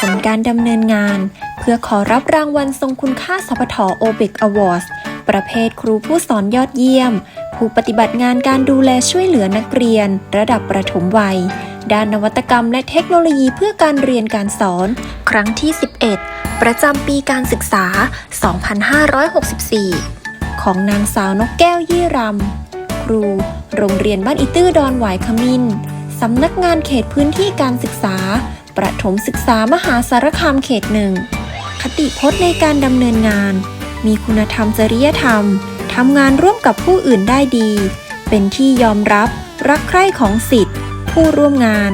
ผลการดำเนินงาน เพื่อขอรับรางวัลทรงคุณค่าสพทโอเบกอวอร์ดประเภทครูผู้สอนยอดเยี่ยม ผู้ปฏิบัติงานการดูแลช่วยเหลือนักเรียน ระดับประถมวัย ด้านนวัตกรรมและเทคโนโลยีเพื่อการเรียนการสอน ครั้งที่ 11 ประจำปีการศึกษา 2564 ของนางสาวนกแก้วยี่รำครู โรงเรียนบ้านอีตื้อดอนหวายขมิน สำนักงานเขตพื้นที่การศึกษา ประถมศึกษามหาสารคามเขตหนึ่ง คติพจน์ในการดำเนินงาน มีคุณธรรมจริยธรรม ทำงานร่วมกับผู้อื่นได้ดี เป็นที่ยอมรับ รักใคร่ของสิทธิ์ ผู้ร่วมงาน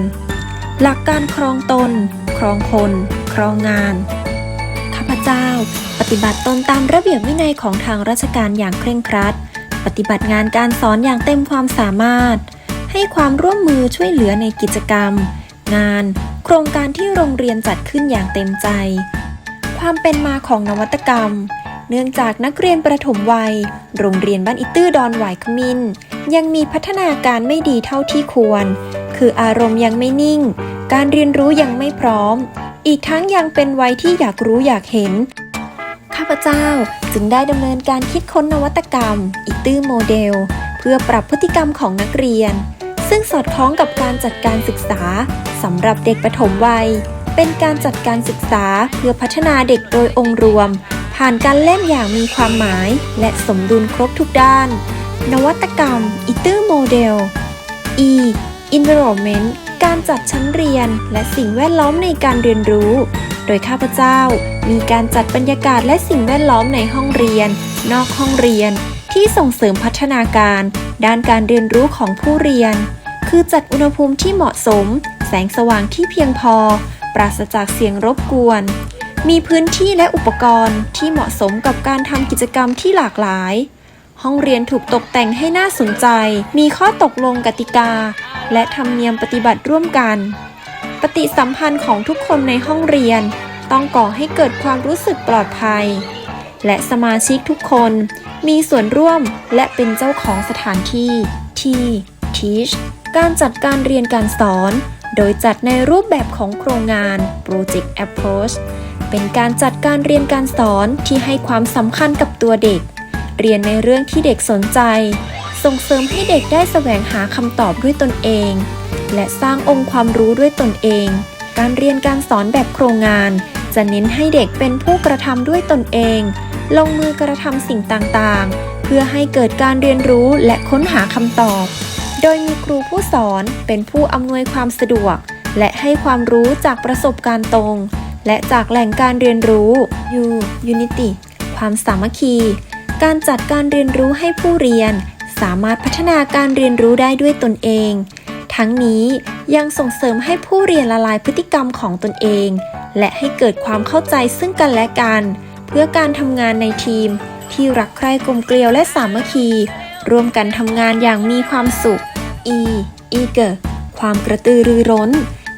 หลักการครองตน ครองคน ครองงาน ข้าพเจ้า ปฏิบัติตนตามระเบียบวินัยของทางราชการอย่างเคร่งครัด ปฏิบัติงานการสอนอย่างเต็มความสามารถ ให้ความร่วมมือช่วยเหลือในกิจกรรม งาน โครงการที่โรงเรียนจัดขึ้นอย่างเต็มใจ ความเป็นมาของนวัตกรรม เนื่องจากนักเรียนประถมวัย โรงเรียนบ้านอิตื้อดอนหวายขมินยังมีพัฒนาการไม่ดีเท่าที่ควร คืออารมณ์ยังไม่นิ่ง การเรียนรู้ยังไม่พร้อม อีกทั้งยังเป็นวัยที่อยากรู้อยากเห็น ข้าพเจ้าจึงได้ดำเนินการคิดค้นนวัตกรรม อิตื้อโมเดล เพื่อปรับพฤติกรรมของนักเรียน ซึ่งสอดคล้องกับการจัดการศึกษาสำหรับเด็กปฐมวัย เป็นการจัดการศึกษาเพื่อพัฒนาเด็กโดยองค์รวม ผ่านการเล่นอย่างมีความหมาย และสมดุลครบทุกด้าน นวัตกรรมอิตื้อร์โมเดล E environment การจัดชั้นเรียนและสิ่งแวดล้อมในการเรียนรู้ โดยข้าพเจ้ามีการจัดบรรยากาศและสิ่งแวดล้อมในห้องเรียน นอกห้องเรียน ที่ส่งเสริมพัฒนาการ ด้านการเรียนรู้ของผู้เรียน คือจัดอุณหภูมิที่เหมาะสม แสงสว่างที่เพียงพอ ปราศจากเสียงรบกวน มีพื้นที่และอุปกรณ์ที่เหมาะสมกับการทำกิจกรรมที่หลากหลาย ห้องเรียนถูกตกแต่งให้น่าสนใจ มีข้อตกลงกติกา และธรรมเนียมปฏิบัติร่วมกัน ปฏิสัมพันธ์ของทุกคนในห้องเรียน ต้องก่อให้เกิดความรู้สึกปลอดภัย และสมาชิกทุกคนมีส่วนร่วมและเป็นเจ้าของสถานที่ที่ Teach การจัดการเรียนการสอน โดยจัดในรูปแบบของโครงงาน Project Approach เป็นการจัดการเรียนการสอนที่ให้ความสำคัญกับตัวเด็ก เรียนในเรื่องที่เด็กสนใจ ส่งเสริมให้เด็กได้แสวงหาคำตอบด้วยตนเอง และสร้างองค์ความรู้ด้วยตนเอง การเรียนการสอนแบบโครงงาน จะเน้นให้เด็กเป็นผู้กระทำด้วยตนเอง ลงมือกระทำสิ่งต่างๆ เพื่อให้เกิดการเรียนรู้และค้นหาคำตอบ โดยมีครูผู้สอนเป็นผู้อำนวยความสะดวก และให้ความรู้จากประสบการณ์ตรง และจากแหล่งการเรียนรู้ U Unity ความสามัคคี การจัดการเรียนรู้ให้ผู้เรียน สามารถพัฒนาการเรียนรู้ได้ด้วยตนเอง ทั้งนี้ยังส่งเสริมให้ผู้เรียนละลายพฤติกรรมของตนเอง และให้เกิดความเข้าใจซึ่งกันและกัน เพื่อการทำงานในทีม ที่รักใคร่กลมเกลียวและสามัคคี ร่วมกันทำงานอย่างมีความสุข E eager ความกระตือรือร้น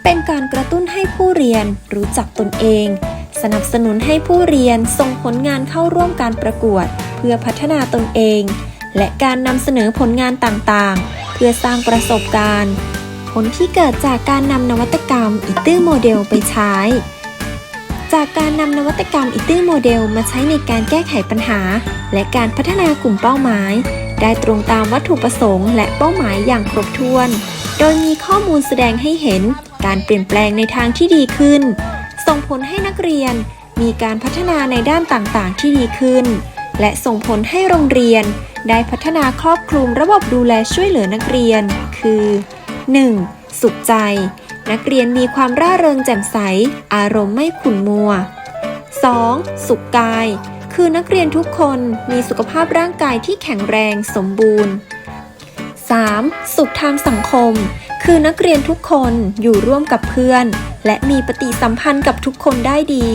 เป็นการกระตุ้นให้ผู้เรียนรู้จักตนเอง สนับสนุนให้ผู้เรียนส่งผลงานเข้าร่วมการประกวด เพื่อพัฒนาตนเอง และการนำเสนอผลงานต่างๆ เพื่อสร้างประสบการณ์ ผลที่เกิดจากการนำนวัตกรรมอิตื้อโมเดลไปใช้ จากการนำนวัตกรรมอิตื้อโมเดลมาใช้ในการแก้ไขปัญหา และการพัฒนากลุ่มเป้าหมาย ได้ตรงตามวัตถุประสงค์และเป้าหมายอย่างครบถ้วน โดยมีข้อมูลแสดงให้เห็นการเปลี่ยนแปลงในทางที่ดีขึ้น ส่งผลให้นักเรียนมีการพัฒนาในด้านต่างๆ ที่ดีขึ้น และส่งผลให้โรงเรียน ได้พัฒนาครอบคลุมระบบดูแลช่วยเหลือนักเรียน คือ 1. สุขใจ นักเรียนมีความร่าเริงแจ่มใส อารมณ์ไม่ขุ่นมัว 2. สุขกาย คือนักเรียนทุกคนมีสุขภาพร่างกายที่แข็งแรงสมบูรณ์ 3. สุขทางสังคม คือนักเรียนทุกคนอยู่ร่วมกับเพื่อน และมีปฏิสัมพันธ์กับทุกคนได้ดี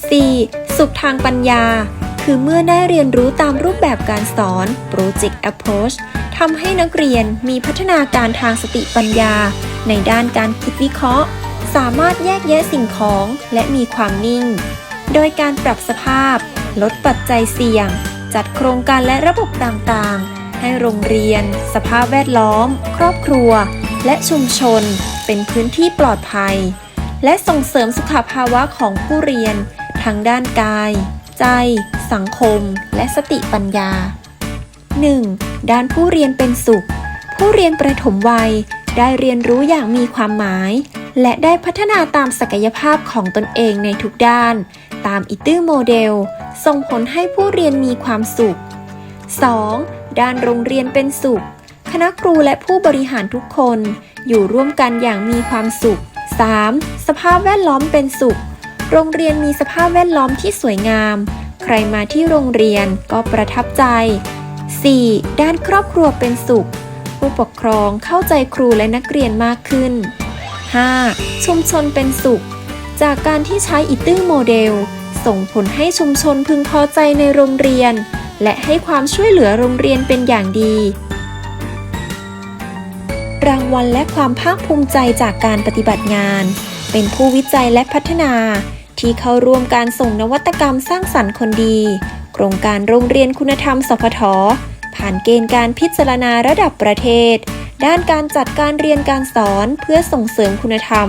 4. สุขทางปัญญา คือเมื่อได้เรียนรู้ตามรูปแบบการสอน Project Approach ทำให้นักเรียนมีพัฒนาการทางสติปัญญา ในด้านการคิดวิเคราะห์ สามารถแยกแยะสิ่งของและมีความนิ่ง โดยการปรับสภาพ ลดปัจจัยเสี่ยง จัดโครงการและระบบต่างๆ ให้โรงเรียน สภาพแวดล้อม ครอบครัว และชุมชน เป็นพื้นที่ปลอดภัย และส่งเสริมสุขภาวะของผู้เรียน ทั้งด้านกาย ใจ สังคม และสติปัญญา 1. ด้านผู้เรียนเป็นสุข ผู้เรียนประถมวัย ได้เรียนรู้อย่างมีความหมาย และได้พัฒนาตามศักยภาพของตนเองในทุกด้าน ตามอิตื้อโมเดล ส่งผลให้ผู้เรียนมีความสุข 2. ด้านโรงเรียนเป็นสุข คณะครูและผู้บริหารทุกคน อยู่ร่วมกันอย่างมีความสุข 3. สภาพแวดล้อมเป็นสุข โรงเรียนมีสภาพแวดล้อมที่สวยงาม ใครมาที่โรงเรียนก็ประทับใจ 4. ด้านครอบครัวเป็นสุข ผู้ปกครองเข้าใจครูและนักเรียนมากขึ้น 5. ชุมชนเป็นสุข จากการที่ใช้อิตื้อโมเดล ส่งผลให้ชุมชนพึงพอใจในโรงเรียน และให้ความช่วยเหลือโรงเรียนเป็นอย่างดี รางวัลและความภาคภูมิใจจากการปฏิบัติงาน เป็นผู้วิจัยและพัฒนา ที่เข้าร่วมการส่งนวัตกรรมสร้างสรรค์คนดี โครงการโรงเรียนคุณธรรมสพท ผ่านเกณฑ์การพิจารณาระดับประเทศ ด้านการจัดการเรียนการสอนเพื่อส่งเสริมคุณธรรม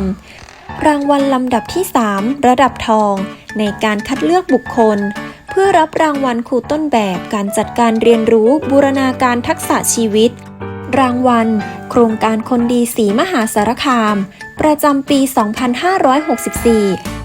รางวัลลำดับที่ 3 ระดับทอง ในการคัดเลือกบุคคล เพื่อรับรางวัลครูต้นแบบการจัดการเรียนรู้บูรณาการทักษะชีวิต รางวัล โครงการคนดีสีมหาสารคาม ประจำปี 2564